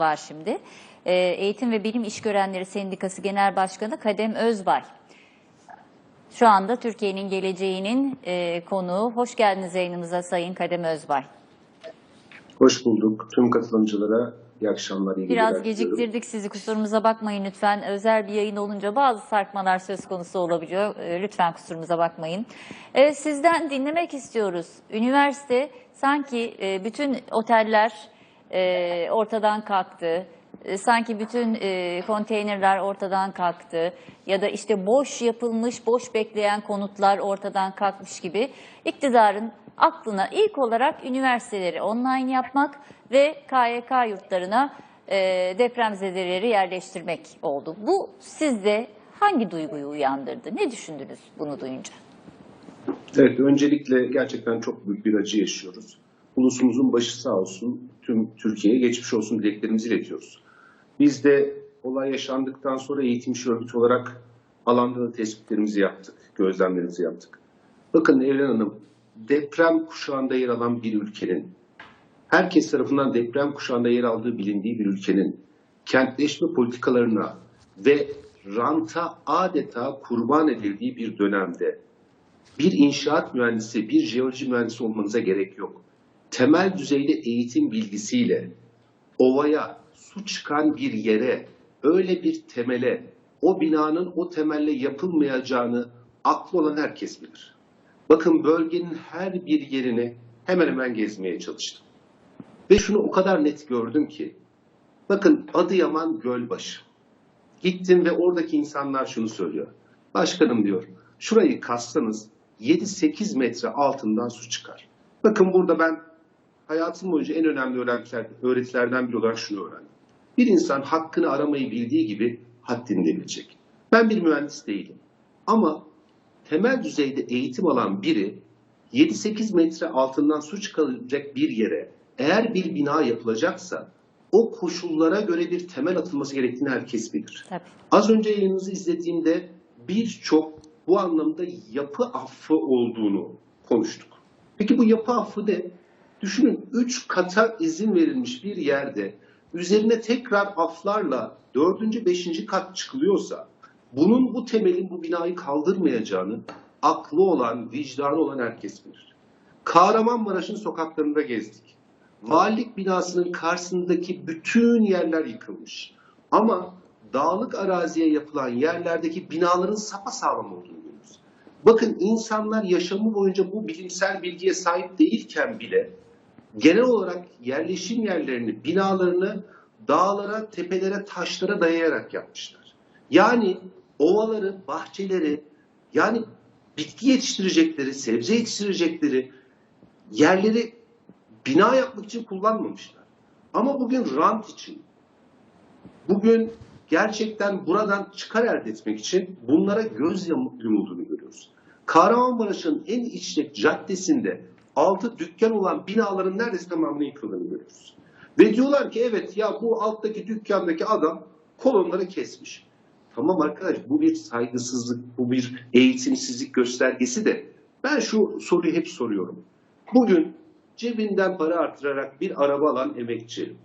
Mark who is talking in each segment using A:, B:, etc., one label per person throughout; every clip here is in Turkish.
A: var şimdi. Ee, Eğitim ve Bilim İşgörenleri Sendikası Genel Başkanı Kadem Özbay. Şu anda Türkiye'nin geleceğinin e, konuğu. Hoş geldiniz yayınımıza Sayın Kadem Özbay.
B: Hoş bulduk. Tüm katılımcılara iyi akşamlar, iyi
A: Biraz geciktirdik sizi kusurumuza bakmayın lütfen. Özel bir yayın olunca bazı sarkmalar söz konusu olabiliyor. Ee, Lütfen kusurumuza bakmayın. Evet, sizden dinlemek istiyoruz. Üniversite sanki e, bütün oteller e, ortadan kalktı. E, Sanki bütün e, konteynerler ortadan kalktı ya da işte boş yapılmış, boş bekleyen konutlar ortadan kalkmış gibi iktidarın aklına ilk olarak üniversiteleri online yapmak ve KYK yurtlarına e, depremzedeleri yerleştirmek oldu. Bu sizde hangi duyguyu uyandırdı? Ne düşündünüz bunu duyunca?
B: Evet, öncelikle gerçekten çok büyük bir acı yaşıyoruz. Ulusumuzun başı sağ olsun, tüm Türkiye'ye geçmiş olsun dileklerimizi iletiyoruz. Biz de olay yaşandıktan sonra eğitim işi olarak alanda da tespitlerimizi yaptık, gözlemlerimizi yaptık. Bakın Evren Hanım, deprem kuşağında yer alan bir ülkenin, herkes tarafından deprem kuşağında yer aldığı bilindiği bir ülkenin kentleşme politikalarına ve ranta adeta kurban edildiği bir dönemde bir inşaat mühendisi, bir jeoloji mühendisi olmanıza gerek yok. Temel düzeyde eğitim bilgisiyle ovaya, su çıkan bir yere, öyle bir temele, o binanın o temelle yapılmayacağını aklı olan herkes bilir. Bakın bölgenin her bir yerini hemen hemen gezmeye çalıştım. Ve şunu o kadar net gördüm ki, bakın Adıyaman Gölbaşı. Gittim ve oradaki insanlar şunu söylüyor. Başkanım diyor, şurayı kazsanız 7-8 metre altından su çıkar. Bakın burada ben hayatım boyunca en önemli öğretiler, öğretilerden biri olarak şunu öğrendim. Bir insan hakkını aramayı bildiği gibi haddini de bilecek. Ben bir mühendis değilim. Ama temel düzeyde eğitim alan biri 7-8 metre altından su çıkacak bir yere eğer bir bina yapılacaksa o koşullara göre bir temel atılması gerektiğini herkes bilir.
A: Tabii.
B: Az önce yayınınızı izlediğimde birçok bu anlamda yapı affı olduğunu konuştuk. Peki bu yapı affı ne? Düşünün 3 kata izin verilmiş bir yerde üzerine tekrar aflarla 4. 5. kat çıkılıyorsa bunun bu temelin bu binayı kaldırmayacağını aklı olan, vicdanı olan herkes bilir. Kahramanmaraş'ın sokaklarında gezdik. Valilik binasının karşısındaki bütün yerler yıkılmış. Ama dağlık araziye yapılan yerlerdeki binaların sapasağlam olduğunu görüyoruz. Bakın insanlar yaşamı boyunca bu bilimsel bilgiye sahip değilken bile genel olarak yerleşim yerlerini, binalarını dağlara, tepelere, taşlara dayayarak yapmışlar. Yani ovaları, bahçeleri, yani bitki yetiştirecekleri, sebze yetiştirecekleri yerleri bina yapmak için kullanmamışlar. Ama bugün rant için, bugün gerçekten buradan çıkar elde etmek için bunlara göz yum- yumulduğunu görüyoruz. Kahramanmaraş'ın en içlik caddesinde altı dükkan olan binaların neredeyse tamamını yıkıldığını görüyoruz. Ve diyorlar ki evet ya bu alttaki dükkandaki adam kolonları kesmiş. Tamam arkadaş bu bir saygısızlık, bu bir eğitimsizlik göstergesi de ben şu soruyu hep soruyorum. Bugün cebinden para artırarak bir araba alan emekçi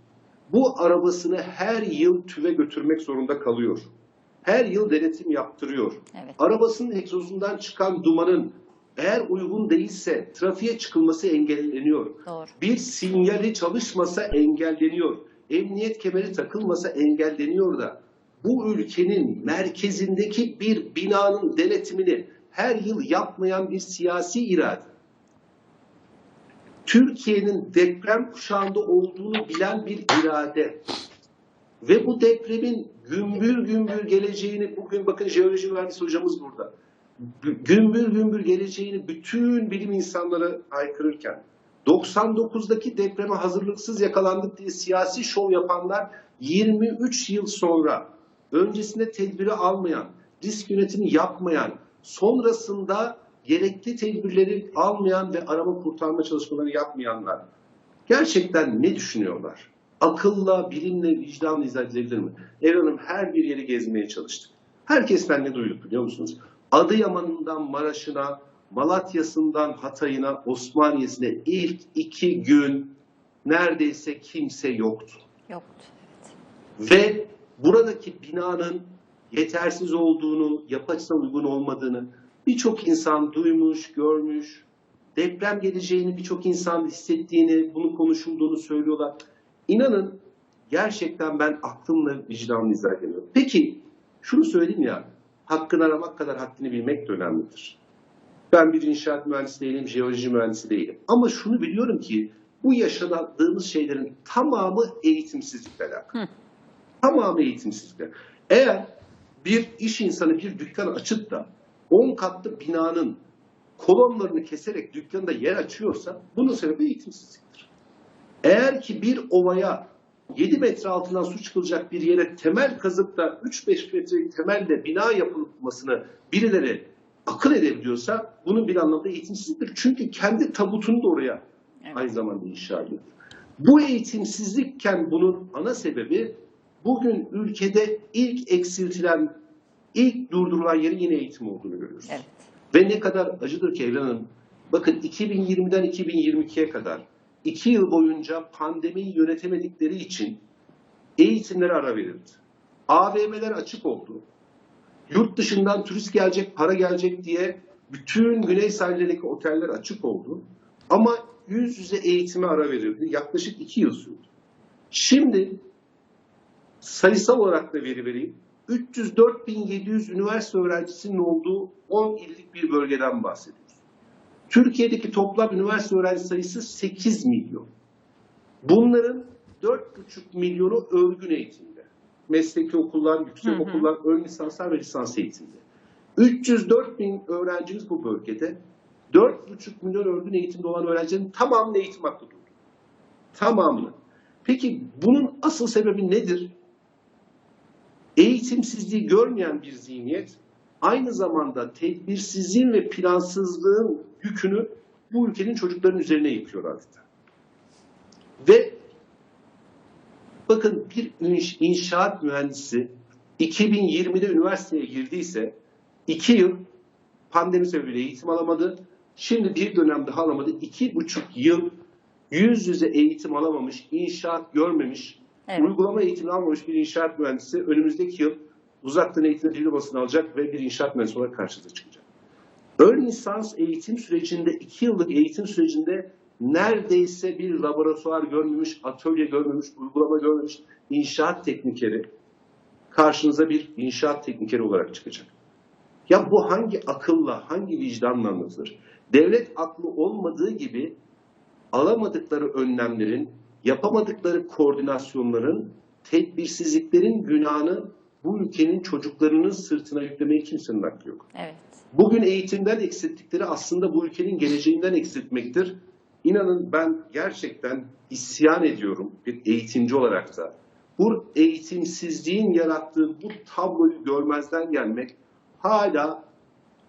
B: bu arabasını her yıl tüve götürmek zorunda kalıyor. Her yıl denetim yaptırıyor.
A: Evet.
B: Arabasının egzozundan çıkan dumanın eğer uygun değilse trafiğe çıkılması engelleniyor.
A: Doğru.
B: Bir sinyali çalışmasa engelleniyor. Emniyet kemeri takılmasa engelleniyor da bu ülkenin merkezindeki bir binanın denetimini her yıl yapmayan bir siyasi irade. Türkiye'nin deprem kuşağında olduğunu bilen bir irade ve bu depremin gümbür gümbür geleceğini bugün bakın jeoloji mühendisi hocamız burada. Gü- Gümbür gümbür geleceğini bütün bilim insanları haykırırken 99'daki depreme hazırlıksız yakalandık diye siyasi şov yapanlar 23 yıl sonra öncesinde tedbiri almayan, risk yönetimi yapmayan, sonrasında gerekli tedbirleri almayan ve arama kurtarma çalışmaları yapmayanlar gerçekten ne düşünüyorlar? Akılla, bilimle, vicdanla izah edilebilir mi? Evren'im her bir yeri gezmeye çalıştık. Herkesten ne duyduk biliyor musunuz? Adıyaman'ından Maraş'ına, Malatya'sından Hatay'ına, Osmaniye'sine ilk iki gün neredeyse kimse yoktu.
A: Yoktu. Evet.
B: Ve buradaki binanın yetersiz olduğunu, yapı açısından uygun olmadığını birçok insan duymuş, görmüş. Deprem geleceğini birçok insan hissettiğini, bunu konuşulduğunu söylüyorlar. İnanın gerçekten ben aklımla vicdanla izlerken. Peki şunu söyleyeyim ya, hakkını aramak kadar haddini bilmek de önemlidir. Ben bir inşaat mühendisi değilim, jeoloji mühendisi değilim. Ama şunu biliyorum ki bu yaşadığımız şeylerin tamamı eğitimsizlikle alakalı. Tamamı eğitimsizlikle. Eğer bir iş insanı bir dükkan açıp da 10 katlı binanın kolonlarını keserek dükkanda yer açıyorsa bunun sebebi eğitimsizliktir. Eğer ki bir ovaya 7 metre altından su çıkılacak bir yere temel kazıp da 3-5 metrelik temelde bina yapılmasını birileri akıl edebiliyorsa bunun bir anlamda eğitimsizliktir. Çünkü kendi tabutunu da oraya
A: Evet.
B: aynı zamanda inşa ediyor. Bu eğitimsizlikken bunun ana sebebi bugün ülkede ilk eksiltilen, ilk durdurulan yerin yine eğitim olduğunu görüyoruz.
A: Evet.
B: Ve ne kadar acıdır ki Evren Hanım. Bakın 2020'den 2022'ye kadar iki yıl boyunca pandemiyi yönetemedikleri için eğitimlere ara verildi. AVM'ler açık oldu. Yurt dışından turist gelecek, para gelecek diye bütün güney sahillerindeki oteller açık oldu. Ama yüz yüze eğitime ara verildi. Yaklaşık iki yıl sürdü. Şimdi sayısal olarak da veri vereyim. 304.700 üniversite öğrencisinin olduğu 10 illik bir bölgeden bahsediyoruz. Türkiye'deki toplam üniversite öğrenci sayısı 8 milyon. Bunların 4,5 milyonu örgün eğitimde. Mesleki okullar, yüksek
A: Hı hı.
B: okullar, ön lisanslar ve lisans eğitimde. 304 bin öğrencimiz bu bölgede. 4,5 milyon örgün eğitimde olan öğrencilerin tamamını eğitim hakkı durdu. Tamamını. Peki bunun asıl sebebi nedir? Eğitimsizliği görmeyen bir zihniyet aynı zamanda tedbirsizliğin ve plansızlığın yükünü bu ülkenin çocukların üzerine yıkıyor adeta. Ve bakın bir inş- inşaat mühendisi 2020'de üniversiteye girdiyse 2 yıl pandemi sebebiyle eğitim alamadı. Şimdi bir dönem daha alamadı. 2,5 yıl yüz yüze eğitim alamamış, inşaat görmemiş,
A: Evet.
B: uygulama eğitimi almamış bir inşaat mühendisi önümüzdeki yıl uzaktan eğitim diplomasını alacak ve bir inşaat mühendisi olarak karşınıza çıkacak. Ön lisans eğitim sürecinde, iki yıllık eğitim sürecinde neredeyse bir laboratuvar görmemiş, atölye görmemiş, uygulama görmemiş inşaat teknikeri karşınıza bir inşaat teknikeri olarak çıkacak. Ya bu hangi akılla, hangi vicdanla anlatılır? Devlet aklı olmadığı gibi alamadıkları önlemlerin, yapamadıkları koordinasyonların, tedbirsizliklerin günahını bu ülkenin çocuklarının sırtına yüklemeye kimsenin hakkı yok.
A: Evet.
B: Bugün eğitimden eksilttikleri aslında bu ülkenin geleceğinden eksiltmektir. İnanın ben gerçekten isyan ediyorum bir eğitimci olarak da. Bu eğitimsizliğin yarattığı bu tabloyu görmezden gelmek hala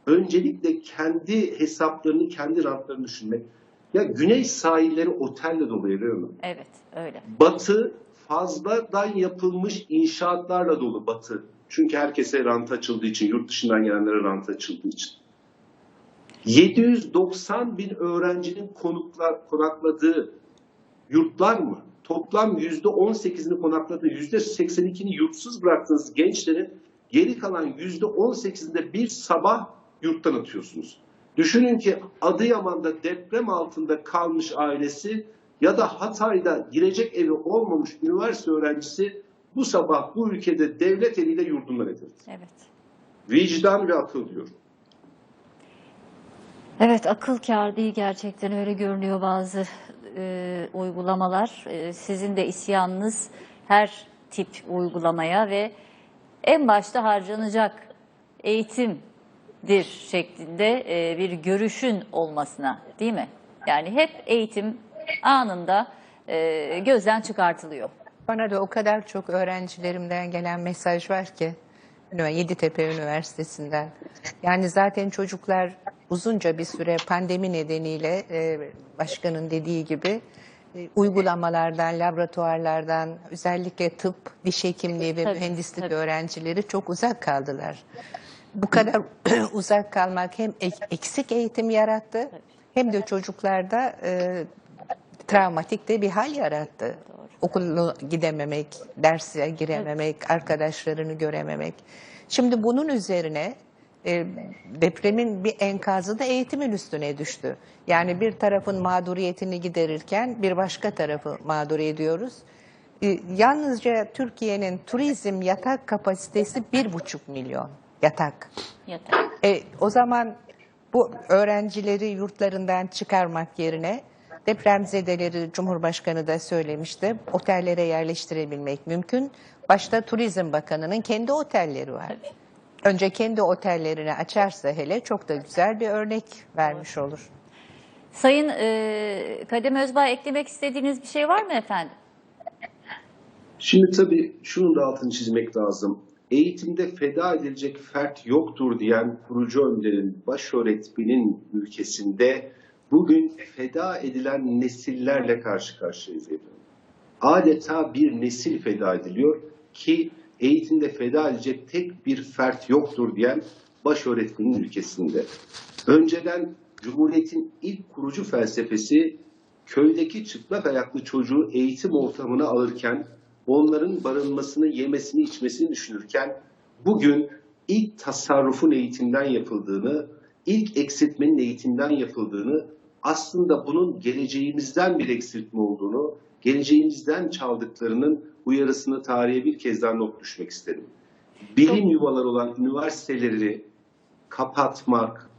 B: öncelikle kendi hesaplarını, kendi rantlarını düşünmek. Ya güney sahilleri otelle dolu Evren Hanım.
A: Evet. Öyle.
B: Batı fazladan yapılmış inşaatlarla dolu batı. Çünkü herkese rant açıldığı için, yurt dışından gelenlere rant açıldığı için. 790 bin öğrencinin konuklar, konakladığı yurtlar mı? Toplam %18'ini konakladığı, %82'ni yurtsuz bıraktığınız gençlerin geri kalan %18'inde bir sabah yurttan atıyorsunuz. Düşünün ki Adıyaman'da deprem altında kalmış ailesi ya da Hatay'da girecek evi olmamış üniversite öğrencisi bu sabah bu ülkede devlet eliyle yurdundan edildi.
A: Evet.
B: Vicdan ve akıl diyor.
A: Evet akıl kâr değil gerçekten öyle görünüyor bazı e, uygulamalar. E, sizin de isyanınız her tip uygulamaya ve en başta harcanacak eğitimdir şeklinde e, bir görüşün olmasına değil mi? Yani hep eğitim anında e, gözden çıkartılıyor.
C: Bana da o kadar çok öğrencilerimden gelen mesaj var ki Yeditepe Üniversitesi'nden. Yani zaten çocuklar uzunca bir süre pandemi nedeniyle e, başkanın dediği gibi e, uygulamalardan, laboratuvarlardan, özellikle tıp, diş hekimliği ve
A: Tabii,
C: mühendislik
A: tabii.
C: öğrencileri çok uzak kaldılar. Bu kadar uzak kalmak hem ek- eksik eğitim yarattı hem de çocuklarda e, travmatik de bir hal yarattı.
A: Doğru.
C: Okula gidememek, derse girememek, arkadaşlarını görememek. Şimdi bunun üzerine e, depremin bir enkazı da eğitimin üstüne düştü. Yani bir tarafın mağduriyetini giderirken bir başka tarafı mağdur ediyoruz. E, yalnızca Türkiye'nin turizm yatak kapasitesi bir buçuk milyon yatak.
A: Yeter.
C: E, o zaman bu öğrencileri yurtlarından çıkarmak yerine depremzedeleri Cumhurbaşkanı da söylemişti. Otellere yerleştirebilmek mümkün. Başta Turizm Bakanı'nın kendi otelleri var. Önce kendi otellerini açarsa hele çok da güzel bir örnek vermiş olur.
A: Sayın e, Kadem Özbay eklemek istediğiniz bir şey var mı efendim?
B: Şimdi tabii şunun da altını çizmek lazım. Eğitimde feda edilecek fert yoktur diyen kurucu önderin, baş öğretmenin ülkesinde bugün feda edilen nesillerle karşı karşıyayız efendim. Adeta bir nesil feda ediliyor ki eğitimde feda edilecek tek bir fert yoktur diyen baş öğretmenin ülkesinde. Önceden Cumhuriyet'in ilk kurucu felsefesi köydeki çıplak ayaklı çocuğu eğitim ortamına alırken onların barınmasını, yemesini, içmesini düşünürken bugün ilk tasarrufun eğitimden yapıldığını, ilk eksiltmenin eğitimden yapıldığını, aslında bunun geleceğimizden bir eksiltme olduğunu, geleceğimizden çaldıklarının uyarısını tarihe bir kez daha not düşmek isterim. Bilim yuvaları olan üniversiteleri kapatmak,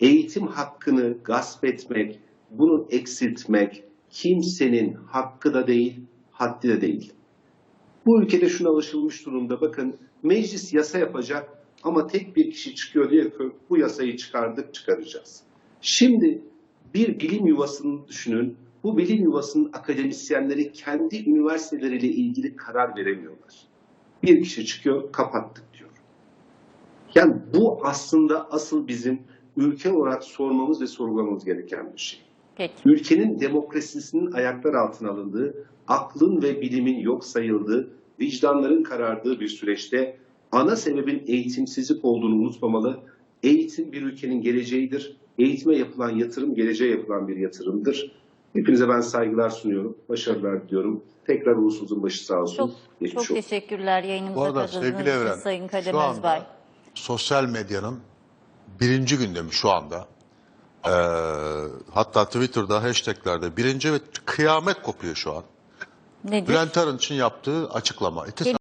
B: eğitim hakkını gasp etmek, bunu eksiltmek kimsenin hakkı da değil, haddi de değil. Bu ülkede şuna alışılmış durumda. Bakın meclis yasa yapacak ama tek bir kişi çıkıyor diye bu yasayı çıkardık çıkaracağız. Şimdi bir bilim yuvasını düşünün. Bu bilim yuvasının akademisyenleri kendi üniversiteleriyle ilgili karar veremiyorlar. Bir kişi çıkıyor kapattık diyor. Yani bu aslında asıl bizim ülke olarak sormamız ve sorgulamamız gereken bir şey.
A: Peki.
B: Ülkenin demokrasisinin ayaklar altına alındığı, aklın ve bilimin yok sayıldığı, vicdanların karardığı bir süreçte ana sebebin eğitimsizlik olduğunu unutmamalı. Eğitim bir ülkenin geleceğidir. Eğitime yapılan yatırım geleceğe yapılan bir yatırımdır. Hepinize ben saygılar sunuyorum. Başarılar diliyorum. Tekrar ulusumuzun başı sağ olsun.
A: Çok
B: Geçmiş
A: çok
B: olsun.
A: teşekkürler
D: Bu
A: yayınımıza
D: arada
A: katıldığınız
D: sevgili
A: için
D: Evren,
A: Sayın Kadem
D: şu
A: Özbay.
D: anda sosyal medyanın birinci gündemi şu anda. Ee, hatta Twitter'da hashtaglerde birinci ve kıyamet kopuyor şu an.
A: Nedir?
D: Bülent Arınç'ın yaptığı açıklama. İki